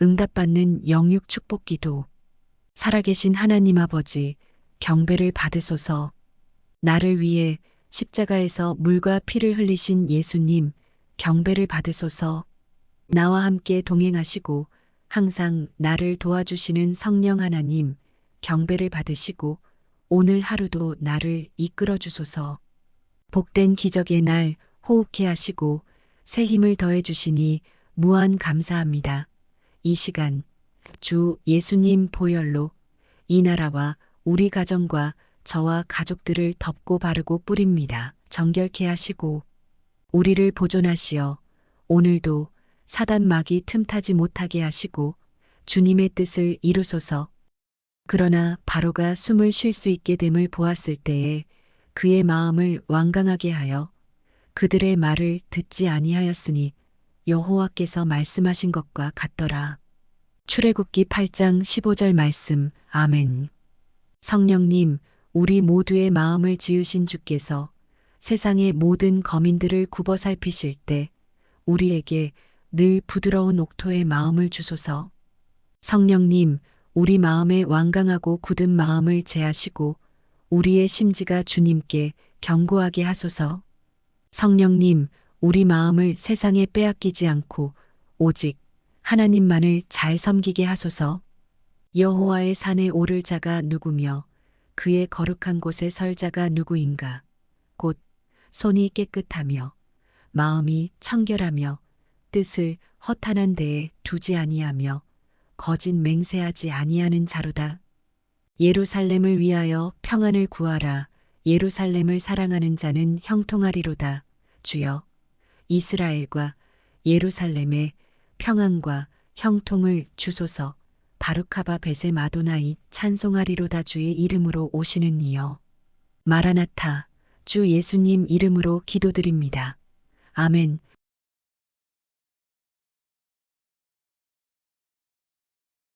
응답받는 영육 축복 기도. 살아계신 하나님 아버지 경배를 받으소서. 나를 위해 십자가에서 물과 피를 흘리신 예수님 경배를 받으소서. 나와 함께 동행하시고 항상 나를 도와주시는 성령 하나님 경배를 받으시고 오늘 하루도 나를 이끌어 주소서. 복된 기적의 날 호흡케 하시고 새 힘을 더해 주시니 무한 감사합니다. 이 시간 주 예수님 보혈로 이 나라와 우리 가정과 저와 가족들을 덮고 바르고 뿌립니다. 정결케 하시고 우리를 보존하시어 오늘도 사단 막이 틈타지 못하게 하시고 주님의 뜻을 이루소서. 그러나 바로가 숨을 쉴 수 있게 됨을 보았을 때에 그의 마음을 완강하게 하여 그들의 말을 듣지 아니하였으니 여호와께서 말씀하신 것과 같더라. 출애굽기 8장 15절 말씀 아멘. 성령님, 우리 모두의 마음을 지으신 주께서 세상의 모든 거민들을 굽어 살피실 때 우리에게 늘 부드러운 옥토의 마음을 주소서. 성령님, 우리 마음의 완강하고 굳은 마음을 제하시고 우리의 심지가 주님께 견고하게 하소서. 성령님, 우리 마음을 세상에 빼앗기지 않고 오직 하나님만을 잘 섬기게 하소서. 여호와의 산에 오를 자가 누구며 그의 거룩한 곳에 설 자가 누구인가? 곧 손이 깨끗하며 마음이 청결하며 뜻을 허탄한 데에 두지 아니하며 거짓 맹세하지 아니하는 자로다. 예루살렘을 위하여 평안을 구하라. 예루살렘을 사랑하는 자는 형통하리로다. 주여, 이스라엘과 예루살렘에 평안과 형통을 주소서. 바루카바 베세 마도나이 찬송하리로다 주의 이름으로 오시는 이여. 마라나타 주 예수님 이름으로 기도드립니다. 아멘.